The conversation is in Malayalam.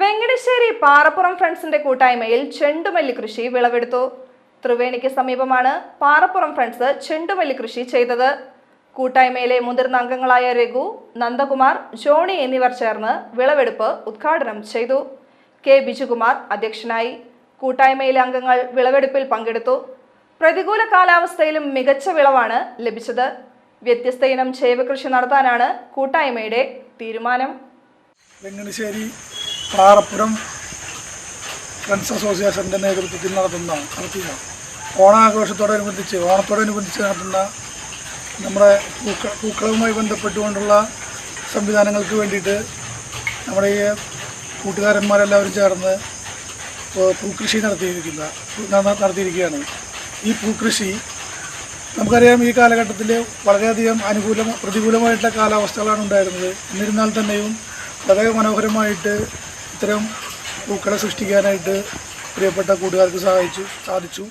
വെങ്കടശ്ശേരി പാറപ്പുറം ഫ്രണ്ട്സിന്റെ കൂട്ടായ്മയിൽ ചെണ്ടുമല്ലി കൃഷി വിളവെടുത്തു. ത്രിവേണിക്ക് സമീപമാണ് പാറപ്പുറം ഫ്രണ്ട്സ് ചെണ്ടുമല്ലി കൃഷി ചെയ്തത്. കൂട്ടായ്മയിലെ മുതിർന്ന അംഗങ്ങളായ രഘു നന്ദകുമാർ ജോണി എന്നിവർ ചേർന്ന് വിളവെടുപ്പ് ഉദ്ഘാടനം ചെയ്തു. കെ. ബിജുകുമാർ അധ്യക്ഷനായി കൂട്ടായ്മയിലെ അംഗങ്ങൾ വിളവെടുപ്പിൽ പങ്കെടുത്തു. പ്രതികൂല കാലാവസ്ഥയിലും മികച്ച വിളവാണ് ലഭിച്ചത്. വ്യത്യസ്ത ഇനം ജൈവകൃഷി നടത്താനാണ് കൂട്ടായ്മയുടെ തീരുമാനം. പാറപ്പുറം ഫ്രണ്ട്സ് അസോസിയേഷന്റെ നേതൃത്വത്തിൽ നടത്തുന്ന നടത്തിയ ഓണാഘോഷത്തോടനുബന്ധിച്ച് ഓണത്തോടനുബന്ധിച്ച് നടത്തുന്ന നമ്മുടെ പൂക്ക പൂക്കളവുമായി ബന്ധപ്പെട്ടുകൊണ്ടുള്ള സംവിധാനങ്ങൾക്ക് വേണ്ടിയിട്ട് നമ്മുടെ ഈ കൂട്ടുകാരന്മാരെല്ലാവരും ചേർന്ന് പൂക്കൃഷി നടത്തിയിരിക്കുന്ന നട- നടത്തിയിരിക്കുകയാണ്. ഈ പൂക്കൃഷി നമുക്കറിയാം ഈ കാലഘട്ടത്തിൽ വളരെയധികം അനുകൂല പ്രതികൂലമായിട്ടുള്ള കാലാവസ്ഥകളാണ് ഉണ്ടായിരുന്നത്. എന്നിരുന്നാൽ തന്നെയും വളരെ മനോഹരമായിട്ട് ഇത്തരം പൂക്കളെ സൃഷ്ടിക്കാനായിട്ട് പ്രിയപ്പെട്ട കൂട്ടുകാർക്ക് സഹായിച്ചു സാധിച്ചു.